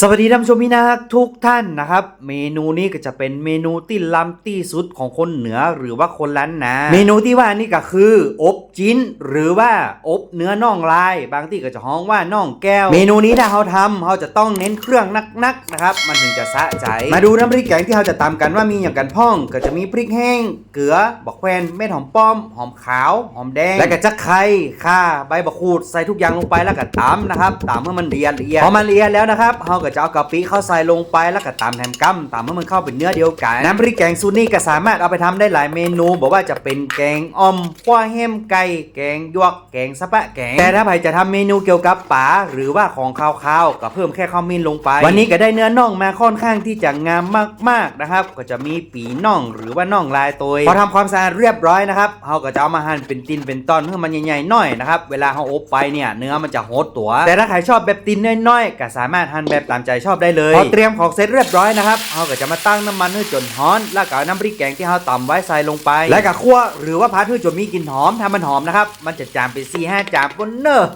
สวัสดีท่านผู้ชมพี่นาทุกท่านนะครับ เมนูนี้ก็จะเป็นเมนูที่ล้ำที่สุดของคนเหนือหรือว่าคนล้านนา เมนูที่ว่านี่ก็คือ อบจิ้น หรือว่าอบเนื้อน่องลาย บางที่ก็จะฮ้องว่าน่องแก้ว เมนูนี้ถ้าเขาทำเขาจะต้องเน้นเครื่องนักๆนะครับ มันถึงจะสะใจ มาดูน้ำพริกแกงที่เราจะตำกันว่ามีอย่างกันพ่อง ก็จะมีพริกแห้ง เกลือบักแควนเม็ดหอมป้อม หอมขาว หอมแดง และก็จะไข่ข่าใบบักขูดใส่ทุกอย่างลงไปแล้วก็ตำนะครับตำเมื่อมันเรียนละเอียดพอมันเรียนแล้วนะครับเราก็จะเอากะปิเข้าใส่ลงไปแล้วก็ตำแถมกั้มตำเมื่อมันเข้าเป็นเนื้อเดียวกัน น้ำพริกแกงซูนี่ก็สามารถเอาไปทำได้หลายเมนู บอกว่าจะเป็นแกงอ่อมขั้วแฮมไก่แกงยวก แกงสะปะแกงแต่ถ้าใครจะทำเมนูเกี่ยวกับป๋าหรือว่าของคาวๆก็เพิ่มแค่ข้าวมิ้นลงไป วันนี้ก็ได้เนื้อน่องมาค่อนข้างที่จะงามมากๆนะครับ ก็จะมีปีน่องหรือว่าน่องลายตัวพอทำความสะอาดเรียบร้อยนะครับเราก็จะเอามาหั่นเป็นตินเป็นตอนเพื่อมันใหญ่ๆหน่อยนะครับเวลาเราอบไปเนี่ยเนื้อมันจะโหดตัว แต่ถ้าใครชอบแบบตินน้อยๆก็สามารถหั่นแบบามใจชอบได้เลยพอเตรียมของเสร็จเรียบร้อยนะครับเขาก็จะมาตั้งน้ำมันให้จนร้อน แล้วก็น้ำพริกแกงที่เขาตำไว้ใส่ลงไป แล้วก็คั่วหรือว่าพัดให้จนมีกลิ่นหอมถ้ามันหอมนะครับมันจะจามไป4 5จามก็เนอะ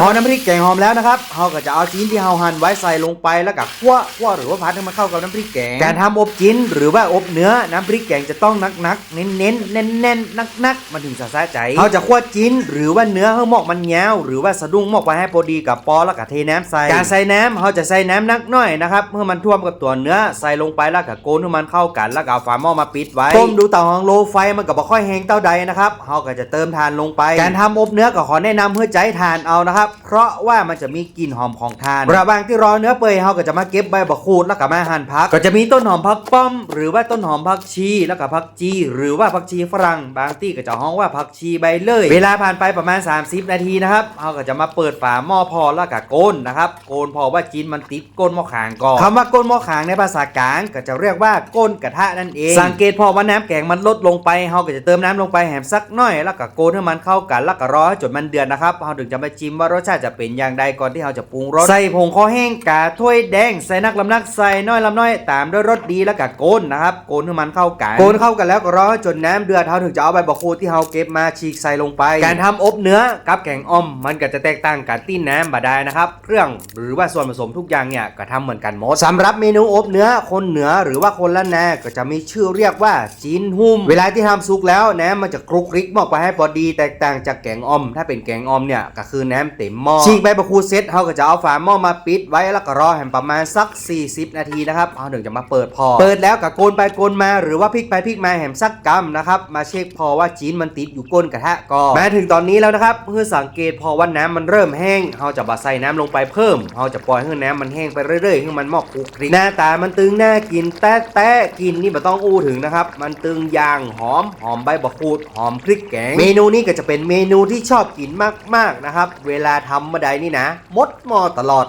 พอน้ำพริกแกงหอมแล้วนะครับเราก็จะเอาชิ้นที่เราหั่นไว้ใส่ลงไปแล้วก็คั่วคั่วหรือว่าพัดให้มันเข้ากับน้ำพริกแกง การทำอบจิ้นหรือว่าอบเนื้อน้ำพริกแกงจะต้องนักนักๆเน้นเน้นๆแน่นแน่นนักนักๆมันถึงจะสะใจเราจะคั่วจิ้นหรือว่าเนื้อให้หมอกมันแงวหรือว่าสะดุ้งหมอกไว้ให้พอดีกับปอแล้วก็เทน้ำใส่การใส่น้ำเราจะใส่น้ำนักหน่อยนะครับเพื่อมันท่วมกับตัวเนื้อใส่ลงไปแล้วก็โกนให้มันเข้ากันแล้วก็เอาฝาหม้อมาปิดไว้ต้มดูเตาหองโลไฟมันก็บ่ค่อยแห้งเท่าใดนะครับเราก็จะเติมทานลงไป การทำอบเนื้อก็ขอแนะนำเพื่อใจทานเอานะครับ เพราะว่ามันจะมีกลิ่นหอมของทานระหว่างที่รอเนื้อเปื่อยเราก็จะมาเก็บใบบักขูดแล้วก็มาหั่นผัก ก็จะมีต้นหอมผักป้อม หรือว่าต้นหอมผักชีแล้วก็ผักจีหรือว่าผักชีฝรั่งบางที่ก็จะฮ้องว่าผักชีใบเลย เวลาผ่านไปประมาณ 30 นาทีนะครับเราก็จะมาเปิดฝาหม้อพอแล้วก็โกนนะครับโกนพอว่าจีนมันติดก้นหม้อขางก่อนคำว่าก้นหม้อขางในภาษากลางก็จะเรียกว่าก้นกระทะนั่นเอง สังเกตพอว่าน้ำแกงมันลดลงไปเราก็จะเติมน้ำลงไปแหมสักหน่อย แล้วก็โกนให้มันเข้ากันแล้วก็รอให้จนมันเดือดนะครับเราถึงจะมาชิมว่ารสชาติจะเป็นอย่างใดก่อนที่เราจะปรุงรสใส่ผงข้าวแห้งกาถ้วยแดงใส่นักลำนักใส่น้อยลำน้อยตามด้วยรสดีแล้วก็โกนนะครับโกนให้มันเข้ากันโกนเข้ากันแล้วก็รอให้จนน้ำเดือดเราถึงจะเอาใบบักคูดที่เราเก็บมาฉีกใส่ลงไป การทำอบเนื้อกับแกงอ่อม มันก็จะแตกต่างกันที่น้ำบาดาลนะครับเครื่องหรือว่าส่วนผสมทุกอย่างเนี่ยก็ทำเหมือนกันหมดสำหรับเมนูอบเนื้อคนเหนือหรือว่าคนละนาก็จะมีชื่อเรียกว่าจีนหุ้ม เวลาที่ทำสุกแล้วน้ำมันจะคลุกคลิกมอกไปให้พอดี แตกต่างจากแกงอ่อม ถ้าเป็นแกงอ่อมเนี่ยก็คือน้ำเต็มหม้อฉีกใบบักคูดเสร็จเราก็จะเอาฝาหม้อมาปิดไว้แล้วก็รอแหมประมาณสัก 40 นาทีนะครับเราถึงจะมาเปิดพอ เปิดแล้วก็โกนไปโกนมาหรือว่าพลิกไปพลิกมาแหมสักกำนะครับมาเช็คพอว่าจีนมันติดอยู่ก้นกระทะก่อนมาถึงตอนนี้แล้วนะครับเพื่อสังเกตพอว่าน้ำมันเริ่มแห้งเราจะบาใส่น้ำลงไปเพิ่มเราจะปล่อยให้น้ำมันแห้งไปเรื่อยๆให้มันมอกคลุกคลิกหน้าตามันตึงน่ากินแต่แต่กินนี่ไม่ต้องอู้ถึงนะครับมันตึงอย่างหอมหอมใบบักคูดหอมพริกแกง เมนูนี้ก็จะเป็นเมนูที่ชอบกินมากๆนะครับเวลาทำมาใดนี่นะมดหมอตลอด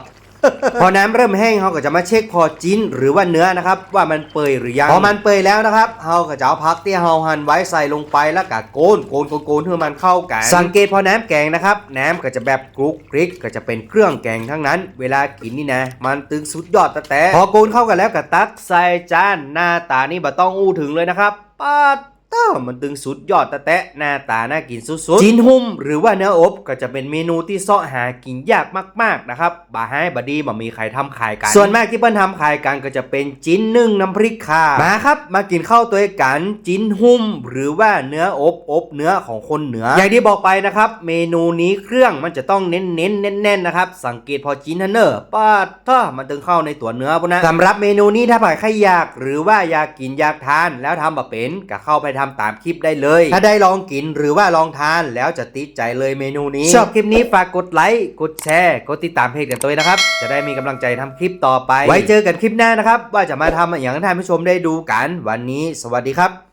พอน้ำเริ่มแห้งเราก็จะมาเช็คพอจิ้นหรือว่าเนื้อนะครับ ว่ามันเปื่อยหรือยังพอมันเปื่อยแล้วนะครับเราก็จะเอาพักที่เราหั่นไว้ใส่ลงไปแล้วก็โกนโกนโกนโกนให้มันเข้ากันสังเกตพอน้ำแกงนะครับ น้ำก็จะแบบกรุกกริกก็จะเป็นเครื่องแกงทั้งนั้น เวลากินนี่นะ มันตึงสุดยอดแต่แต่พอโกนเข้ากันแล้วก็ตักใส่จานหน้าตานี่บ่ต้องอู้ถึงเลยนะครับป้าด ต้ามันตึงสุดยอดตะแตะหน้าตาน่ากินสุดๆจินหุ้มหรือว่าเนื้ออบก็จะเป็นเมนูที่เสาะหากินยากมากๆนะครับบาให้บดีบ่มีใครทำขายกัน ส่วนมากที่เปิ้นทำขายกันก็จะเป็นจิ้นนึ่งน้ำพริกข่ามาครับมากินข้าวตัวกันจิ้นหุ้มหรือว่าเนื้ออบอบเนื้อของคนเหนือ อย่างที่บอกไปนะครับเมนูนี้เครื่องมันจะต้องเน้นเน้นๆแน่นๆนะครับสังเกตพอจิ้นฮันเนอร์ป้าถ้ามันตึงเข้าในตัวเนื้อพวกนะสำหรับเมนูนี้ถ้าใครอยาก หรือว่าอยากกินอยากทานแล้วทำแบบเป็นก็เข้าไปทำตามคลิปได้เลย ถ้าได้ลองกินหรือว่าลองทานแล้วจะติดใจเลยเมนูนี้ ชอบคลิปนี้ฝากกดไลค์กดแชร์กดติดตามเพจกันตัวนะครับ จะได้มีกำลังใจทำคลิปต่อไป ไว้เจอกันคลิปหน้านะครับ ว่าจะมาทำอย่างให้ท่านผู้ชมได้ดูกัน วันนี้ สวัสดีครับ